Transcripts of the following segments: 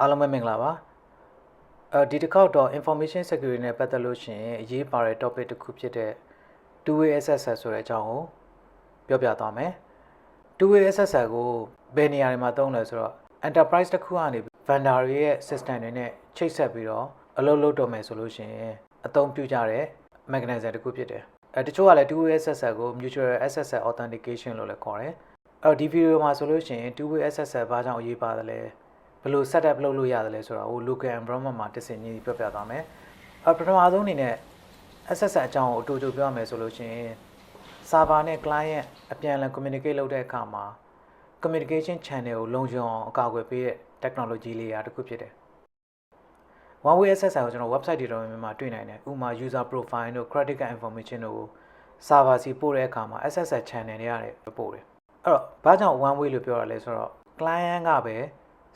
အားလုံးပဲမင်္ဂလာပါအဲဒီတစ်ခေါက်တော့ information security နဲ့ပတ်သက်လို့ရှိရင်အရေးပါတဲ့ topic တစ်ခုဖြစ်တဲ့ two-way SSL ဆိုတဲ့အကြောင်းကိုပြောပြသွားမယ် two-way SSL ကိုဘယ်နေရာတွေမှာသုံးလဲဆိုတော့ enterprise တစ်ခုကနေ vendor တွေရဲ့ system တွေနဲ့ချိတ်ဆက်ပြီးတော့အလုပ်လုပ်တော့မယ်ဆိုလို့ရှိရင်အသုံးပြုကြတဲ့ mechanism တစ်ခုဖြစ်တယ်အဲတချို့ကလည်း two-way SSL ကို mutual SSL authentication လို့လည်းခေါ်တယ်အဲ့တော့ဒီဗီဒီယိုမှာဆိုလို့ရှိရင် two-way SSL ဘာကြောင့်အရေးပါတယ်လဲ ဘယ်လို setup လုပ်လို့ရတယ်လဲဆိုတာကို local environment မှာတဆင်ကြီးပြောပြသွားမယ်အပထမဆုံးအနေနဲ့ SSL အကြောင်းကိုအတူတူပြောရမယ်ဆိုလို့ရှိရင် server နဲ့ client အပြန်အလှန် communicate လုပ်တဲ့အခါမှာ communication channel ကိုလုံခြုံအောင်အကာအကွယ်ပေးတဲ့ technology လေးရာတစ်ခုဖြစ်တယ် one way SSL ကိုကျွန်တော် website တွေတော်တော်များများတွေ့နိုင်တယ်ဥပမာ user profile တို့ credit card information တို့ကို server စီပို့တဲ့အခါမှာ SSL channel တွေရတယ်ပို့တယ်အဲ့တော့ဘာကြောင့် one way လို့ပြောရလဲဆိုတော့ client ကပဲ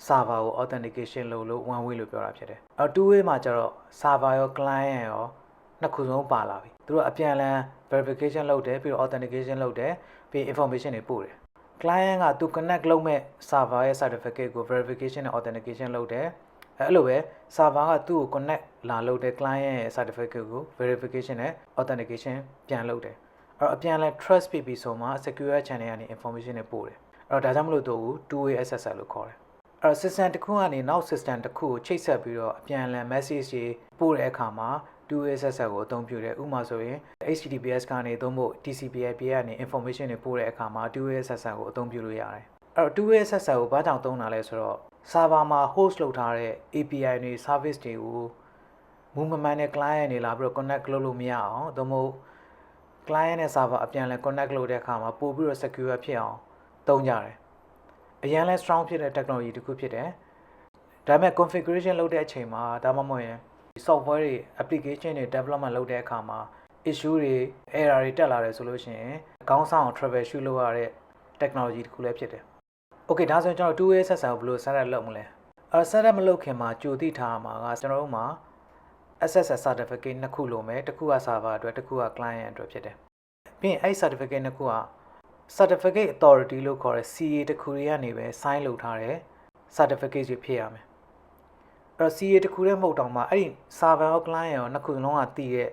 server ကို authentication လုပ်လို့ one way လို့ပြောတာဖြစ်တယ်အဲ့တော့ two way မှာကျတော့ server ရော client ရောနှစ်ခုလုံးပါလာပြီသူတို့အပြန်အလှန် verification လုပ်တယ်ပြီးတော့ authentication လုပ်တယ်ပြီး information တွေပို့တယ် client ကသူ connect လုပ်မဲ့ server ရဲ့ certificate ကို verification နဲ့ authentication လုပ်တယ်အဲ့လိုပဲ server ကသူ့ကို connect လာလုပ်တဲ့ client ရဲ့ certificate ကို verification နဲ့ authentication ပြန်လုပ်တယ်အဲ့တော့အပြန်အလှန် trust ဖြစ်ပြီးဆိုမှ secure channel ကနေ information တွေပို့တယ်အဲ့တော့ဒါကြောင့်မလို့သူ့ကို two way SSL လို့ခေါ်တယ် အဲ့တော့ system တစ်ခုကနေနောက် system တစ်ခုကိုချိတ်ဆက်ပြီးတော့အပြန်အလှန် message တွေပို့တဲ့အခါမှာ two way SSL ကိုအသုံးပြုတယ်ဥပမာဆိုရင် HTTPS ကနေသုံးဖို့ TCP/IP ကနေ information တွေပို့တဲ့အခါမှာ two way SSL ကိုအသုံးပြုလို့ရတယ်အဲ့တော့ two way SSL ကိုဘာကြောင့်သုံးတာလဲဆိုတော့ server မှာ host လုပ်ထားတဲ့ API တွေ service တွေကိုမူမမှန်တဲ့ client တွေလာပြီးတော့ connect လုပ်လို့မရအောင်သို့မဟုတ် client နဲ့ server အပြန်အလှန် connect လုပ်တဲ့အခါမှာပို့ပြီးတော့ secure ဖြစ်အောင်သုံးကြတယ် အရင်လဲ strong ဖြစ်တဲ့ technology တစ်ခုဖြစ်တယ်ဒါပေမဲ့ configuration လုပ်တဲ့အချိန်မှာဒါမှမဟုတ်ရင် software တွေ application တွေ development လုပ်တဲ့အခါမှာ issue တွေ error တွေတက်လာတယ်ဆိုလို့ရှိရင်ခေါင်းဆောင် trouble shoot လုပ်ရတဲ့ technology တစ်ခုလည်းဖြစ်တယ် Okay ဒါဆိုရင်ကျွန်တော် 2way SSL ဘယ်လို setup လုပ်မလဲအဲ setup မလုပ်ခင်မှာကြိုသိထားမှာကကျွန်တော်တို့မှာ SSL certificate နှစ်ခုလိုမယ်တစ်ခုက server အတွက်တစ်ခုက client အတွက်ဖြစ်တယ်ပြီးရင်အဲ့ certificate နှစ်ခုက certificate authority လို့ခေါ်တဲ့ CA တစ်ခုတွေကနေပဲ sign လုပ်ထားတဲ့ certificate တွေဖြစ်ရမယ်အဲ့တော့ CA တစ်ခုတည်းမဟုတ်တော့မှအဲ့ဒီ server ရော client ရောနှစ်ခုလုံးကတည်တဲ့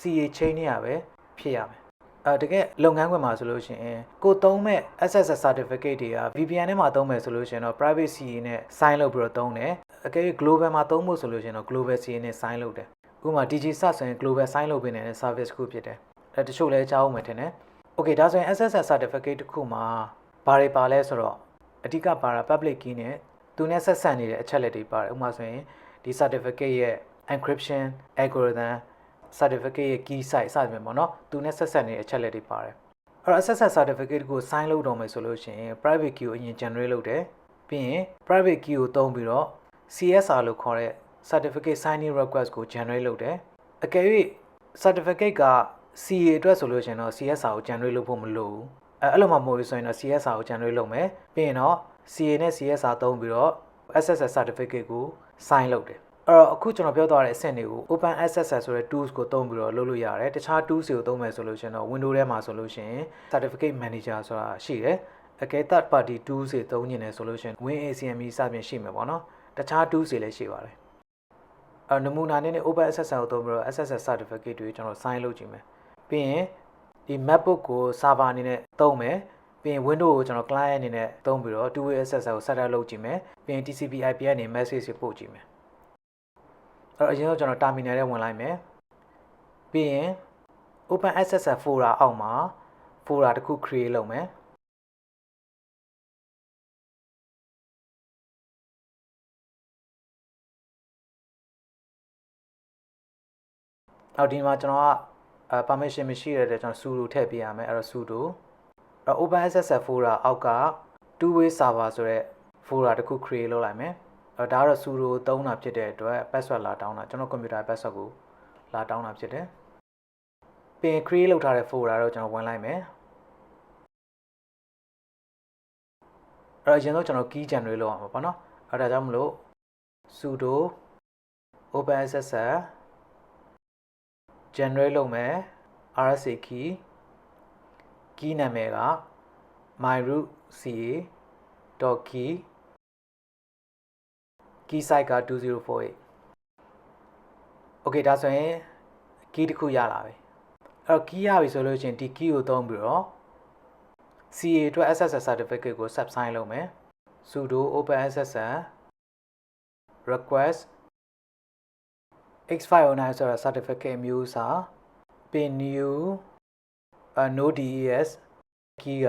CA chain တွေကပဲဖြစ်ရမယ်အဲတကယ်လုပ်ငန်းခွင်မှာဆိုလို့ရှိရင်ကိုသုံးမဲ့ SSL certificate တွေက VPN ထဲမှာသုံးမယ်ဆိုလို့ရှိရင်တော့ private CA နဲ့ sign လုပ်ပြီးတော့သုံးတယ်အကယ်၍ global မှာသုံးဖို့ဆိုလို့ရှိရင်တော့ global CA နဲ့ sign လုပ်တယ်ဥပမာ DigiSat ဆိုရင် global sign လုပ်ပေးနေတဲ့ service တစ်ခုဖြစ်တယ်အဲတချို့လည်းကြားအောင်မယ်ထင်တယ် Okay ဒါဆိုရင် SSL certificate တစ်ခုမှာဘာတွေပါလဲဆိုတော့အဓိကပါတာ public key နဲ့သူနဲ့ဆက်ဆက်နေတဲ့အချက်လက်တွေပါတယ်ဥပမာဆိုရင်ဒီ certificate ရဲ့ encryption algorithm certificate ရဲ့ key site စသဖြင့်ပေါ့နော်သူနဲ့ဆက်ဆက်နေတဲ့အချက်လက်တွေပါတယ်အဲ့တော့ SSL certificate ကို sign လုပ်တော့မယ်ဆိုလို့ရှိရင် private key ကိုအရင် generate လုပ်တယ်ပြီးရင် private key ကိုသုံးပြီးတော့ CSR လို့ခေါ်တဲ့ certificate signing request ကို generate လုပ်တယ်အကယ်၍ certificate က CA အတွက်ဆိုလို့ရှိရင်တော့ CSR ကို generate လုပ်ဖို့မလိုဘူးအဲအဲ့လိုမှမဟုတ်ဘူးဆိုရင်တော့ CSR ကို generate လုပ်မယ်ပြီးရင်တော့ CA နဲ့ CSR သုံးပြီးတော့ SSL certificate ကို sign လုပ်တယ်အဲ့တော့အခုကျွန်တော်ပြောသွားတဲ့အဆင့်တွေကို Open SSL ဆိုတဲ့ tools ကိုသုံးပြီးတော့လုပ်လို့ရတယ်တခြား tools တွေကိုသုံးမယ်ဆိုလို့ရှိရင်တော့ Windows ထဲမှာဆိုလို့ရှိရင် certificate manager ဆိုတာရှိတယ်အကယ် third party tools တွေသုံးနေတယ်ဆိုလို့ရှိရင် WinACME စသဖြင့်ရှိမှာပေါ့နော်တခြား tools တွေလည်းရှိပါတယ်အဲနမူနာနဲ့ Open SSL ကိုသုံးပြီးတော့ SSL certificate တွေကျွန်တော် sign လုပ်ကြည့်မယ် ပြီးရင်ဒီ MacBook ကို server အနေနဲ့သုံးမယ်ပြီးရင် Windows ကိုကျွန်တော် client အနေနဲ့သုံးပြီးတော့ two-way SSL ကို setup လုပ်ကြည့်မယ်ပြီးရင် TCP/IP ကနေ message တွေပို့ကြည့်မယ်အဲ့တော့အရင်တော့ကျွန်တော် terminal ထဲဝင်လိုက်မယ်ပြီးရင် Open SSL folder အောက်မှာ folder တစ်ခု create လုပ်မယ်အော်ဒီမှာကျွန်တော်က အဲ permission မရှိရတဲ့ကျွန်တော် sudo ထည့်ပေးရမယ်အဲ့တော့ sudo အဲ့ open ssl folder အောက်က two way server ဆိုတဲ့ folder တစ်ခု create လုပ်လိုက်မယ်အဲ့ဒါကတော့ sudo သုံးတာဖြစ်တဲ့အတွက် password လာတောင်းတာကျွန်တော် computer password ကိုလာတောင်းတာဖြစ်တယ်ပြင် create လုပ်ထားတဲ့ folder တော့ကျွန်တော်ဝင်လိုက်မယ်အဲ့တော့အရင်ဆုံးကျွန်တော် key generate လုပ်အောင်ပါပေါ့နော်အဲ့ဒါကြောင့်မလို့ sudo open ssl generate လုပ်မယ် RSA key key နာမည်က myroot ca.key key site က2048 okay ဒါဆိုရင် key တစ်ခုရလာပြီအဲ့တော့ key ရပြီဆိုလို့ချင်းဒီ key ကိုသုံးပြီးတော့ CA အတွက် SSL certificate ကို subsign လုပ်မယ် sudo openSSL request x509 ဆိုတဲ့ certificate မျိုးစာ pin new uh, no des key က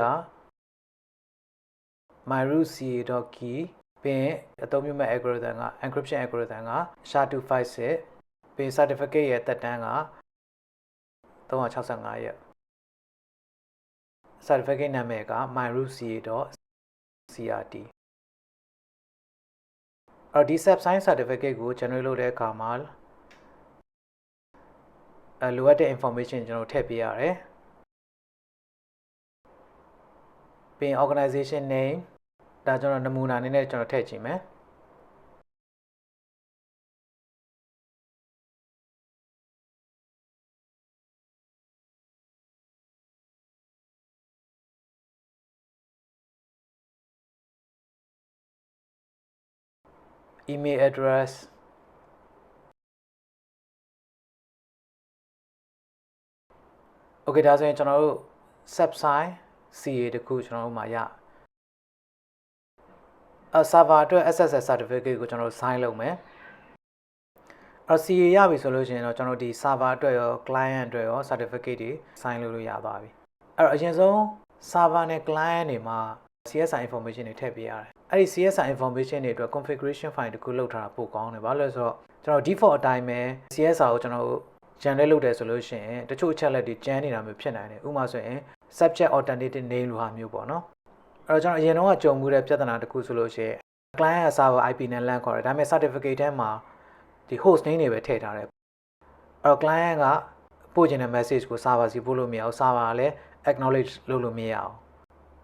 myroot.ca.key ပြီးရင်အသုံးပြုမဲ့ algorithm က encryption algorithm က SHA-256 ပြီး certificate ရဲ့တက်တန်းက365ရက် certificate နာမည်က myroot.ca.crt အော်ဒီ subsign certificate ကို generate လုပ်တဲ့အခါမှာ အဲလိုအပ်တဲ့ information ကျွန်တော်ထည့်ပေးရတယ်ပြီးရင် organization name ဒါကျွန်တော်နမူနာအနေနဲ့ကျွန်တော်ထည့်ကြည့်မယ် email address okay ဒါဆိုရင်ကျွန်တော်တို့ subsign CA တခုကျွန်တော်တို့မှာရအ server အတွက် SSL certificate ကိုကျွန်တော်တို့ sign လုပ်မယ်အ CA ရပြီဆိုလို့ရှိရင်တော့ကျွန်တော်ဒီ server အတွက်ရော client အတွက်ရော certificate တွေ sign လုပ်လို့ရသွားပြီအဲ့တော့အရင်ဆုံး server နဲ့ client တွေမှာ CSI information တွေထည့်ပေးရတယ်အဲ့ဒီ CSI information တွေအတွက် configuration file တခုလောက်ထားတာပိုကောင်းတယ်ဘာလို့လဲဆိုတော့ကျွန်တော် default အတိုင်းပဲ CSI ကိုကျွန်တော် တို့ generate လုပ်တယ်ဆိုလို့ရှိရင်တချို့အချက်လက်တွေကျန်းနေတာမျိုးဖြစ်နိုင်တယ်ဥပမာဆိုရင် subject alternative name လိုဟာမျိုးပေါ့နော်အဲ့တော့ကျွန်တော်အရင်တော့ကြုံမှုတဲ့ပြဿနာတစ်ခုဆိုလို့ရှိရင် client အစားကို IP နဲ့ LAN ခေါ်တယ်ဒါပေမဲ့ certificate ထဲမှာဒီ host name တွေပဲထည့်ထားတယ်အဲ့တော့ client ကပို့ချင်တဲ့ message ကို server စီပို့လို့မရအောင် server ကလည်း acknowledge လုပ်လို့မရအောင်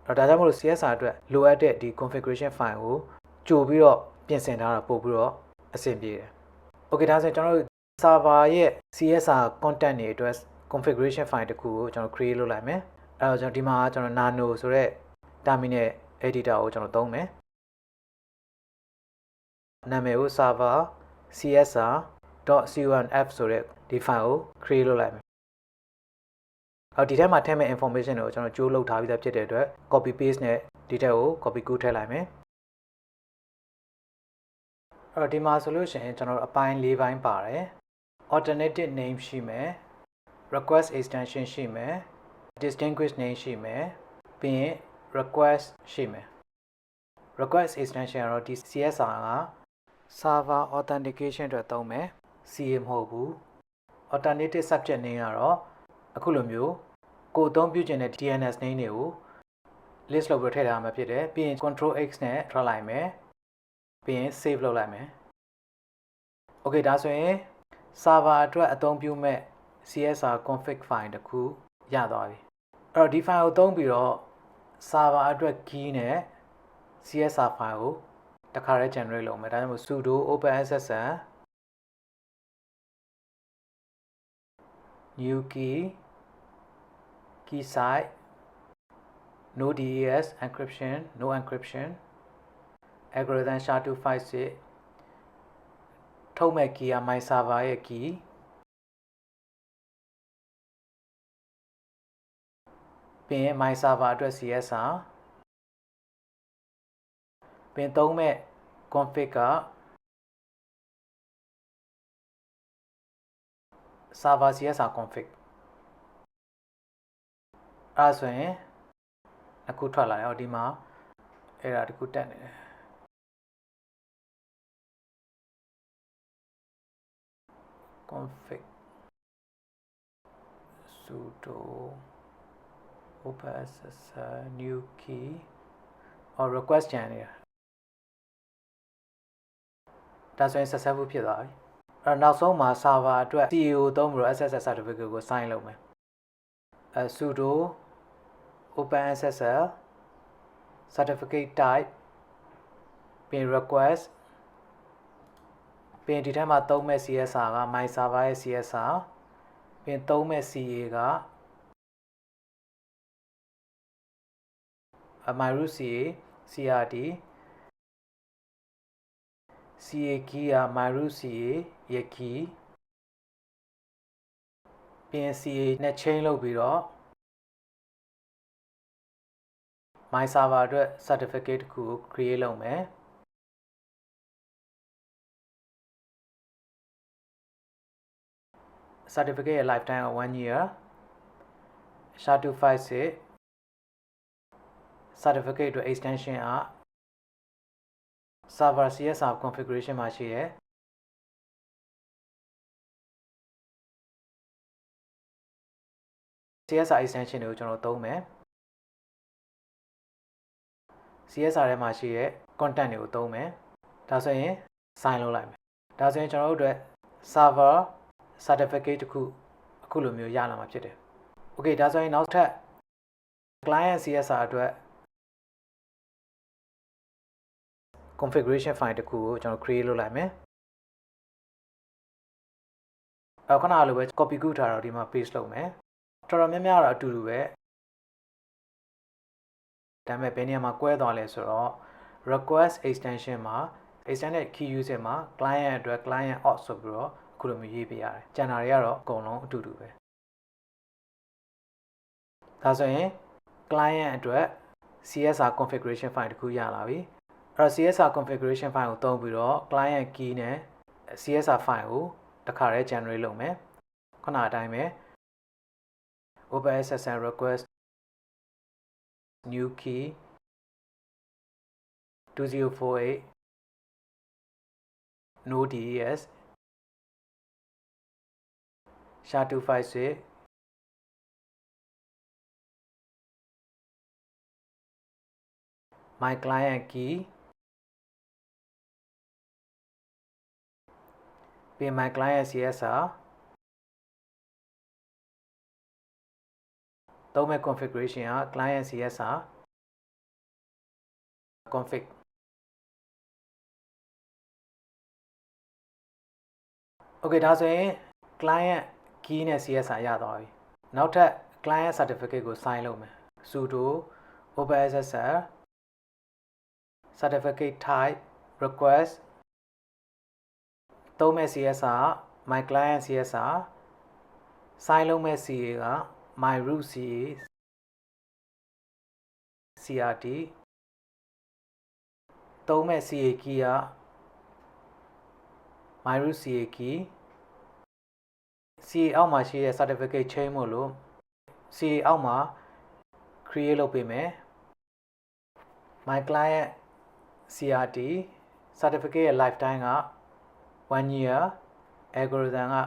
တော့ဒါကြောင့်မလို့ CSR အတွက်လိုအပ်တဲ့ဒီ configuration file ကိုကြိုပြီးတော့ပြင်ဆင်ထားတာပို့ပြီးတော့အဆင်ပြေတယ် Okay ဒါဆိုရင်ကျွန်တော်တို့ server ရဲ့ CSR content တွေအတွက် configuration file တခုကိုကျွန်တော် create လုပ်လိုက်မယ်အဲတော့ကျွန်တော်ဒီမှာကျွန်တော် nano ဆိုတဲ့ terminal editor ကိုကျွန်တော်သုံးမယ်နာမည်ကို server csr.c1f ဆိုတဲ့ဒီ file ကို create လုပ်လိုက်မယ်အော်ဒီထဲမှာထည့်မဲ့ information တွေကိုကျွန်တော်ကြိုးလုပ်ထားပြီးသားဖြစ်တဲ့အတွက် copy paste နဲ့ဒီထက်ကို copy ကူးထည့်လိုက်မယ်အဲ့တော့ဒီမှာဆိုလို့ရှိရင်ကျွန်တော်တို့အပိုင်း၄ပိုင်းပါတယ် alternative name ရှိမယ် request extension ရှိမယ် distinguished name ရှိမယ်ပြီးရင် request ရှိမယ် request extension ကတော့ဒီ CSR က server authentication အတွက်သုံးမယ် CA မဟုတ်ဘူး alternative subject name ကတော့အခုလိုမျိုးကိုအသုံးပြုခြင်းတဲ့ DNS name တွေကို list လုပ်ပြီးထည့်ထားမှာဖြစ်တယ်ပြီးရင် control x နဲ့ထွက်လိုက်မယ်ပြီးရင် save လုပ်လိုက်မယ် okay ဒါဆိုရင် server အတွက်အသုံးပြုမဲ့ CSR config file တခုရသွားပြီအဲ့တော့ဒီ file ကိုသုံးပြီးတော့ server အတွက် key နဲ့ CSR file ကိုတခါတည်း generate လုပ်မယ်ဒါကြောင့်မို့ sudo openSSL new key key site no des encryption no encryption algorithm SHA-256 ထုတ်မဲ့ key က my server ရဲ့ key ပြီးရင် my server အတွက် CSR ပြီးသုံးမဲ့ config က server CSR config အဲ့ဒါဆိုရင်အခုထွက်လာတယ်ဟောဒီမှာအဲ့ဒါတခုတက်နေတယ် config sudo openSSL new key or request ကြံနေတာဒါဆိုရင် successful ဖြစ်သွားပြီအဲ့တော့နောက်ဆုံးမှာ server အတွက် CEO သုံးပြီးတော့ SSL certificate ကို sign လုပ်မယ်အဲ sudo openSSL certificate type ပြင် request ပြ င်ဒီထဲမှာသုံးမဲ့ CSR က my server ရဲ့ CSR ပြင်သုံးမဲ့ CA က my root CA CRD CA key က myroot CA ရဲ့ key ပြီးရင် CA နဲ့ chain လုပ်ပြီးတော့ my server အတွက် certificate တစ်ခုကို create လုပ်မယ် certificate ရဲ့ lifetime က1 year SHA-256 certificate အတွက် extension က server CSR configuration မှာရှိရဲ့ CSR extension တွေကိုကျွန်တော်သုံးမယ် CSR ထဲမှာရှိရဲ့ content တွေကိုသုံးမယ်ဒါဆိုရင် sign လုပ်လိုက်မယ်ဒါဆိုရင်ကျွန်တော်တို့အတွက် server certificate တစ်ခုအခုလိုမျိုးရလာမှာဖြစ်တယ် Okay ဒါဆိုရင်နောက်ထပ် client CSR အတွက် configuration file တစ်ခုကိုကျွန်တော် create လုပ်လိုက်မယ်အခုနလိုပဲ copy ကူးထားတော့ဒီမှာ paste လုပ်မယ်တော်တော်များများတော့အတူတူပဲဒါပေမဲ့ဘယ်နေရာမှာကွဲသွားလဲဆိုတော့ request extension မှာ extended key user မှာ client အတွက် client auth ဆိုပြီးတော့အ ခုလိုမျိုးရေးပေးရတယ်။ကျန်တာတွေကတော့အကုန်လုံးအတူတူပဲ။ဒါဆိုရင် client အတွက် CSR configuration file တခုရလာပြီ။အဲ့တော့ CSR configuration file ကိုသုံးပြီးတော့ client key နဲ့ CSR file ကိုတစ်ခါတည်း generate လုပ်မယ်။ခုနအတိုင်းပဲ OpenSSL request new key 2048 no des SHA-256 my client key ပြီး my client CSR သုံးမဲ့ configuration က client CSR config Okay ဒါဆိုရင် client key နဲ့ CSR ရသွားပြီနောက်ထပ် client certificate ကို sign လုပ်မယ် sudo OpenSSL certificate type request သုံးမဲ့ CSR my client CSR sign လုပ်မဲ့ CA က my root CA CRT သုံးမဲ့ CA key က my root CA key CA အောက်မှာရှိတဲ့ certificate chain မို့လို့ CA အောက်မှာ create လုပ်ပေးမယ် my client CRT certificate ရဲ့ lifetime က1 year algorithm က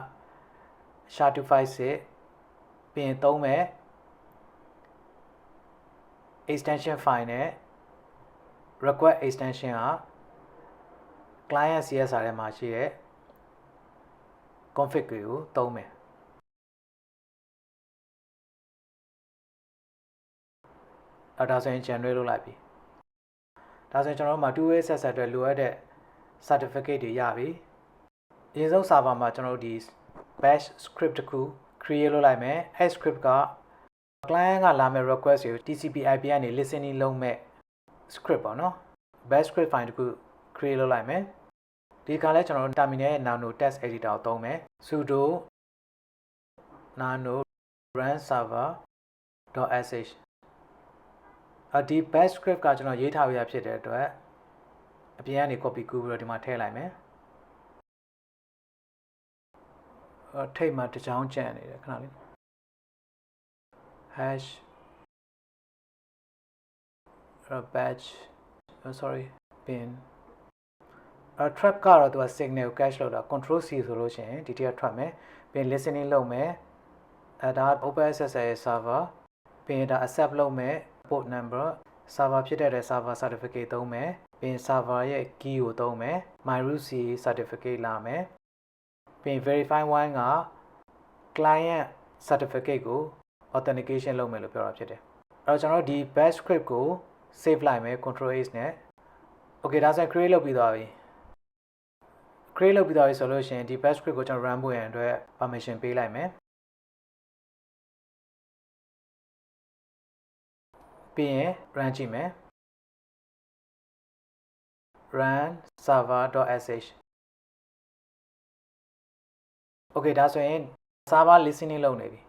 SHA-256 ပြီးရင်သုံးမဲ့ extension file နဲ့ request extension က client CSR ထဲမှာရှိတဲ့ config ကိုသုံးမယ် အဲ့ဒါဆိုရင် generate လုပ်လိုက်ပြီဒါဆိုရင်ကျွန်တော်တို့မှာ 2way access အတွက်လိုအပ်တဲ့ certificate တွေရပြီအရင်ဆုံး server မှာကျွန်တော်တို့ဒီ bash script တစ်ခု create လုပ်လိုက်မယ်အဲ့ script က client ကလာမဲ့ request ကို TCP IP ကနေ listening လုပ်မဲ့ script ပေါ့နော် bash script file တစ်ခု create လုပ်လိုက်မယ်ဒီကလည်းကျွန်တော်တို့ terminal ရဲ့ nano text editor ကိုသုံးမယ် sudo nano run server.sh အ ဒီ bash script ကကျွန်တော်ရေးထားပြရဖြစ်တဲ့အတွက်အပြင်ကနေ copy ကူးပြီးတော့ဒီမှာထည့်လိုက်မယ်ထိတ်မှာတစ်ချောင်းကြံ့နေတယ်ခဏလေး hash batch oh, sorry pin အဲ trap ကတော့သူက signal ကို cache လုပ်တာ control C ဆိုလို့ရှိရင်ဒီတစ်ထွက်မယ်ပြီး listening လုပ်မယ်အဲဒါ OpenSSL ရဲ့ server ပြီးဒါ accept လုပ်မယ် port number server ဖြစ်တဲ့ server certificate သုံးမယ်ပြီး server ရဲ့ key ကိုသုံးမယ် my root C certificate လာမယ်ပြီး verify one က client certificate ကို authentication လုပ်မယ်လို့ပြောတာဖြစ်တယ်အဲ့တော့ကျွန်တော်ဒီ bash script ကို save လိုက်မယ် control H နဲ့ okay ဒါဆိုရင် create လုပ်ပြီးသွားပြီ create လုပ်ပြီးသွားပြီဆိုလို့ရှိရင်ဒီ bash script ကိုကျွန်တော် run ဖို့ရန်အတွက် permission ပေးလိုက်မယ် ပြီးရင် run ကြည့်မယ် run server.sh Okay ဒါဆိုရင် server listening လုပ်နေပြီ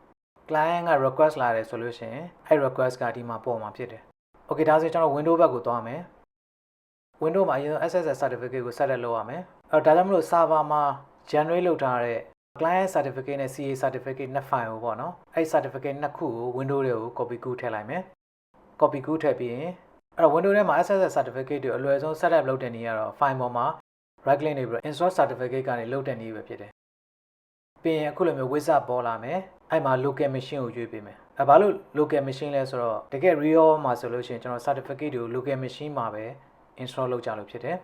client က request လာတယ်ဆိုလို့ရှိရင်အဲ့ request ကဒီမှာပေါ်မှာဖြစ်တယ် Okay ဒါဆိုကျွန်တော် window ဘက်ကိုသွားမယ် window မှာအရင်ဆုံး SSL certificate ကို set လုပ်ရမယ်အဲ့တော့ဒါကြောင့်မလို့ server မှာ generate လုပ်ထားတဲ့ client certificate နဲ့ CA certificate နှစ် file ကိုပေါ့နော်အဲ့ certificate နှစ်ခုကို window တွေကို copy ကူးထည့်လိုက်မယ် copy ကူးထည့်ပြီးရင်အဲ့တော့ window ထဲမှာ SSL certificate တွေအလွယ်ဆုံး setup လုပ်တဲ့နည်းကတော့ file ပေါ်မှာ right click နေပြီးတော့ install certificate ကနေလုပ်တဲ့နည်းပဲဖြစ်တယ်ပြီးရင်အခုလိုမျိုး wizard ပေါ်လာမယ်အဲ့မှာ local machine ကိုရွေးပေးမယ်အဲဘာလို့ local machine လဲဆိုတော့တကယ် real မှာဆိုလို့ရှိရင်ကျွန်တော် certificate တွေကို local machine မှာပဲ install လုပ်ကြလို့ဖြစ်တယ်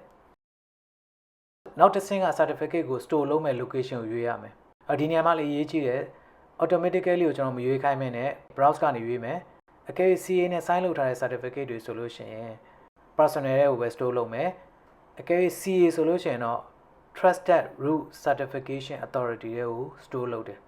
နောက်တစ်ဆင့်က certificate ကို store လုပ်မဲ့ location ကိုရွေးရမယ်အဲဒီနေရာမှာလည်းအရေးကြီးတယ် automatically ကိုကျွန်တော်မရွေးခိုင်းမင်းနဲ့ browse ကနေရွေးမယ် အကယ်၍ CA နဲ့ sign လုပ်ထားတဲ့ certificate တွေဆိုလို့ရှိရင် personal ရဲ့ကိုပဲ store လုပ်မယ်အကယ်၍ CA ဆိုလို့ရှိရင်တော့ trusted root certification authority ရဲ့ကို store လုပ်တယ်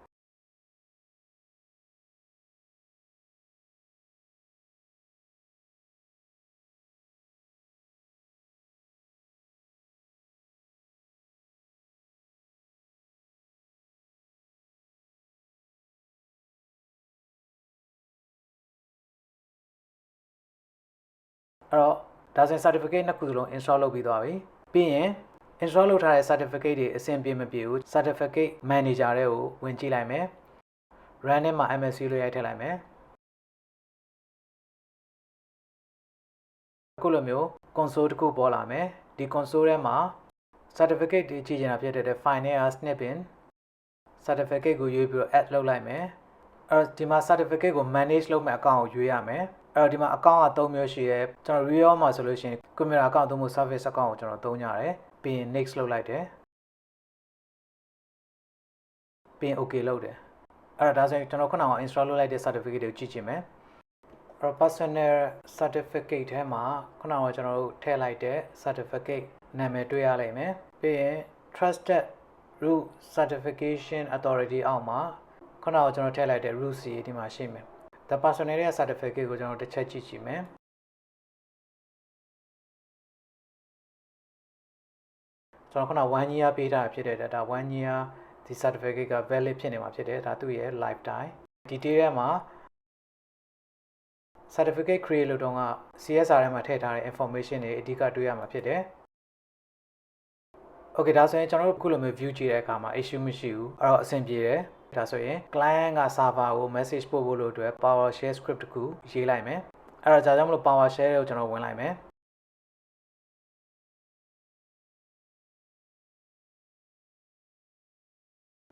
အဲ့တော့ဒါဆိုရင် certificate နှစ်ခုစလုံး install လုပ်ပြီးသွားပြီပြီးရင် install လုပ်ထားတဲ့ certificate တွေအဆင်ပြေမပြေဘူး certificate manager တွေကိုဝင်ကြည့်လိုက်မယ် run နဲ့မှာ MSC လို့ရိုက်ထည့်လိုက်မယ်အခုလိုမျိုး console တစ်ခုပေါ်လာမယ်ဒီ console ထဲမှာ certificate တွေကြည့်ချင်တာဖြစ်တဲ့ file နဲ့ snip in certificate ကိုရွေးပြီးတော့ add လုပ်လိုက်မယ်အဲ့တော့ဒီမှာ certificate ကို manage လုပ်မဲ့ account ကိုရွေးရမယ် အဲ့တော့ဒီမှာ account က3မျိုးရှိရဲကျွန်တော် real မှာဆိုလို့ရှိရင် camera account သုံးဖို့ service account ကိုကျွန်တော်သုံးကြရတယ်ပြီးရင် next လုပ်လိုက်တယ်ပြီးရင် okay လုပ်တယ်အဲ့တော့ဒါဆိုရင်ကျွန်တော်ခုနက install လုပ်လိုက်တဲ့ certificate တွေကိုကြည့်ချင်မယ်အဲ့တော့ personal certificate ထဲမှာခုနကကျွန်တော်တို့ထည့်လိုက်တဲ့ certificate နာမည်တွေ့ရလိမ့်မယ်ပြီးရင် trusted root certification authority အောက်မှာခုနကကျွန်တော်ထည့်လိုက်တဲ့ root စီဒီမှာရှိမယ် the personal ရဲ့ certificate ကိုကျွန်တော်တစ်ချက်ကြည့်ကြည့်မယ်ကျွန်တော်ခုန1 year ပေးတာဖြစ်တဲ့ဒါ 1 year ဒီ certificate က valid ဖြစ်နေမှာဖြစ်တယ်ဒါသူ့ရဲ့ lifetime detail ထဲမှာ certificate create လို့တော့က CSR ထဲမှာထည့်ထားတဲ့ information တွေအဓိကတွေ့ရမှာဖြစ်တယ် Okay ဒါဆိုရင်ကျွန်တော်တို့အခုလိုမျိုး view ကြည့်တဲ့အခါမှာ issue မရှိဘူးအဲ့တော့အဆင်ပြေတယ် ဒါဆိုရင် client က server ကို message ပို့ဖို့လို့အတွက် PowerShell script တခုရေးလိုက်မယ်အဲ့တော့ဒါကြောင့်မလို့ PowerShell ကိုကျွန်တော်ဝင်လိုက်မယ်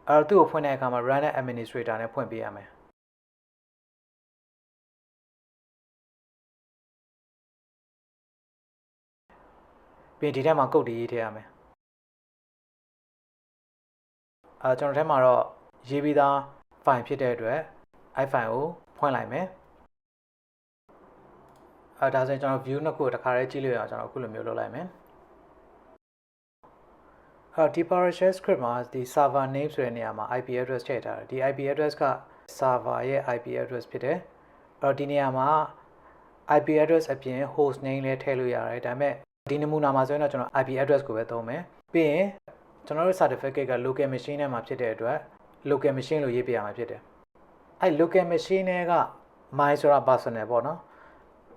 အဲ့တော့သူ့ကိုဖွင့်တဲ့အခါမှာ run administrator နဲ့ဖွင့်ပေးရမယ်ပြီးဒီထဲမှာ code တွေရေးထည့်ရမယ်အဲကျွန်တော်ထဲမှာတော့ ရေးပြီးသား file ဖြစ်တဲ့အတွက် i file ကိုဖွင့်လိုက်မယ်အဲဒါဆိုရင်ကျွန်တော် view နှစ်ခုတစ်ခါတည်းကြည့်လို့ရအောင်ကျွန်တော်အခုလိုမျိုးလုပ်လိုက်မယ်အဲဒီ PowerShell script မှာဒီ server name ဆိုတဲ့နေရာမှာ IP address ထည့်ထားတယ်ဒီ IP address က server ရဲ့ IP address ဖြစ်တယ်အဲ့တော့ဒီနေရာမှာ IP address အပြင် host name လည်းထည့်လို့ရတယ်ဒါပေမဲ့ဒီနမူနာမှာဆိုရင်တော့ကျွန်တော် IP address ကိုပဲသုံးမယ်ပြီးရင်ကျွန်တော်တို့ certificate က local machine ထဲမှာဖြစ်တဲ့အတွက် local machine လို့ရေးပြရမှာဖြစ်တယ်အဲ့ local machine တွေက my ဆိုတာ personal ပေါ့နော်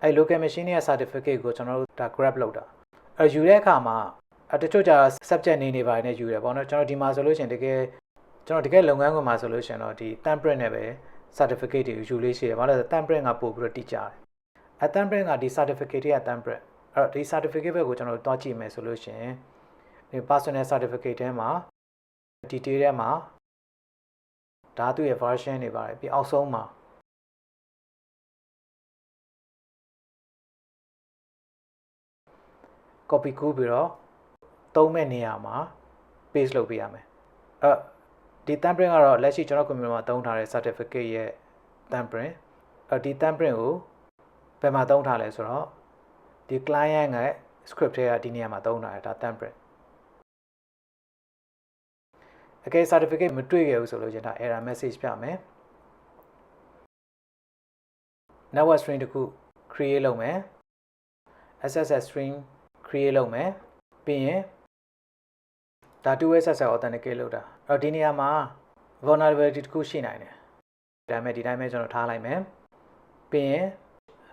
အဲ့ local machine ရဲ့ certificate ကိုကျွန်တော်တို့ဒါ grab လုပ်တာအဲ့ယူတဲ့အခါမှာအတချို့ကျတော့ subject နေနေပါတယ်နဲ့ယူတယ်ပေါ့နော်ကျွန်တော်ဒီမှာဆိုလို့ရှိရင်တကယ်ကျွန်တော်တကယ်လုပ်ငန်းခွင်မှာဆိုလို့ရှိရင်တော့ဒီ template နဲ့ပဲ certificate တွေယူလေးရှိတယ်ဘာလို့လဲဆိုတော့ template ကပို့ပြီးတော့တိကျတယ်အဲ template ကဒီ certificate ရဲ့ template အဲ့တော့ဒီ certificate ဘက်ကိုကျွန်တော်တို့တွားကြည့်မယ်ဆိုလို့ရှိရင်ဒီ personal certificate ထဲမှာ detail ထဲမှာ ဒါသူ့ရဲ့ version တွေပါတယ်ပြီးအောက်ဆုံးမှာ copy ကူးပြီးတော့သုံးမဲ့နေရာမှာ paste လုပ်ပေးရမယ်အဲ့ဒီ thumbprint ကတော့လက်ရှိကျွန်တော် computer မှာသုံးထားတဲ့ certificate ရဲ့ thumbprint အဲ့ဒီ thumbprint ကိုဘယ်မှာသုံးထားလဲဆိုတော့ဒီ client ရဲ့ script ထဲကဒီနေရာမှာသုံးထားတယ်ဒါ thumbprint အကယ် certificate မတွေ့ခဲ့ဘူးဆိုလို့ရှင်ဒါ error message ပြမယ် network string တခု create လုပ်မယ် SSL string create လုပ်မယ်ပြီးရင်ဒါ 2way SSL authenticate လုပ်တာအဲ့တော့ဒီနေရာမှာ vulnerability တစ်ခုရှိနိုင်တယ်ဒါပေမဲ့ဒီတိုင်းပဲကျွန်တော်ထားလိုက်မယ်ပြီးရင်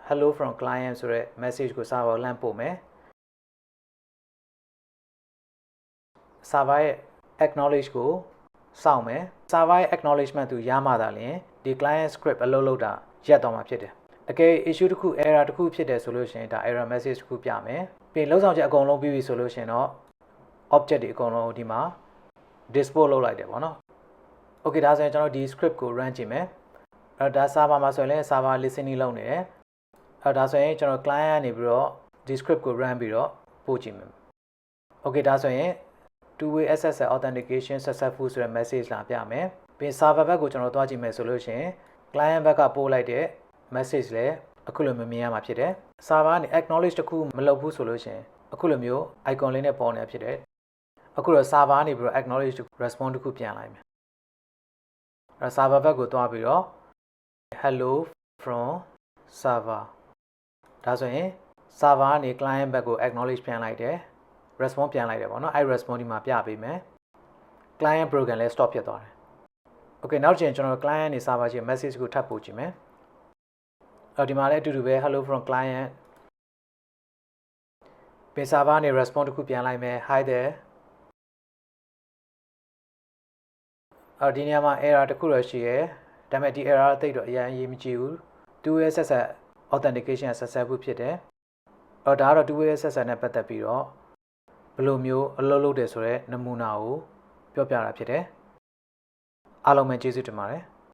hello from client ဆိုတဲ့ message ကို server ကိုလှမ်းပို့မယ် server ရဲ့ acknowledge ကိုစောင့်မယ် server ရဲ့ acknowledgement သူရမှသာလျှင်ဒီ client script အလုပ်လုပ်တာရပ်သွားမှာဖြစ်တယ်အကယ် issue တစ်ခု error တစ်ခုဖြစ်တယ်ဆိုလို့ရှိရင်ဒါ error message တစ်ခုပြမယ်ပြီးရင်လုံဆောင်ချက်အကုန်လုံးပြီးပြီဆိုလို့ရှိရင်တော့ object တွေအကုန်လုံးဒီမှာ dispose လုပ်လိုက်တယ်ပေါ့နော် okay ဒါဆိုရင်ကျွန်တော်ဒီ script ကို run ကြည့်မယ်အဲ့တော့ဒါ server မှာဆိုရင်လည်း server listening လုပ်နေတယ်အဲ့တော့ဒါဆိုရင်ကျွန်တော် client ကနေပြီးတော့ဒီ script ကို run ပြီးတော့ပို့ကြည့်မယ် okay ဒါဆိုရင် two way SSL authentication successful ဆိုတဲ့ message လာပြမယ်ပြီး server ဘက်ကိုကျွန်တော်တွားကြည့်မယ်ဆိုလို့ရှိရင် client ဘက်ကပို့လိုက်တဲ့ message လည်းအခုလိုမျိုးမြင်ရမှာဖြစ်တယ် server ကနေ acknowledge တစ်ခုမလုပ်ဘူးဆိုလို့ရှိရင်အခုလိုမျိုး icon လေးနဲ့ပေါ်နေတာဖြစ်တယ်အခုတော့ server ကနေပြီးတော့ acknowledge တစ်ခု response တစ်ခုပြန်လိုက်မယ်အဲ server ဘက်ကိုတွားပြီးတော့ hello from server ဒါဆိုရင် server ကနေ client ဘက်ကို acknowledge ပြန်လိုက်တယ် response ပြန်လိုက်တယ်ပေါ့နော်အဲ့ response ဒီမှာပြပေးမယ် client program လည်း stop ဖြစ်သွားတယ် okay နောက်ကျရင်ကျွန်တော် client နေ server ချင်း message ကိုထပ်ပို့ကြည့်မယ်အော်ဒီမှာလည်းအတူတူပဲ hello from client ပြင် server နေ response တစ်ခုပြန်လိုက်မယ် hi there အော်ဒီနေရာမှာ error တစ်ခုတော့ရှိရယ်ဒါပေမဲ့ဒီ error အသိတော့အရင်အရေးမကြီးဘူး 2way SSL authentication successful ဖြစ်တယ်အော်ဒါကတော့ 2way SSL နဲ့ပတ်သက်ပြီးတော့ ဘယ်လိုမျိုးအလုပ်လုပ်တယ်ဆိုတော့နမူနာကိုပြောပြတာဖြစ်တယ်အားလုံးပဲကျေးဇူးတင်ပါတယ်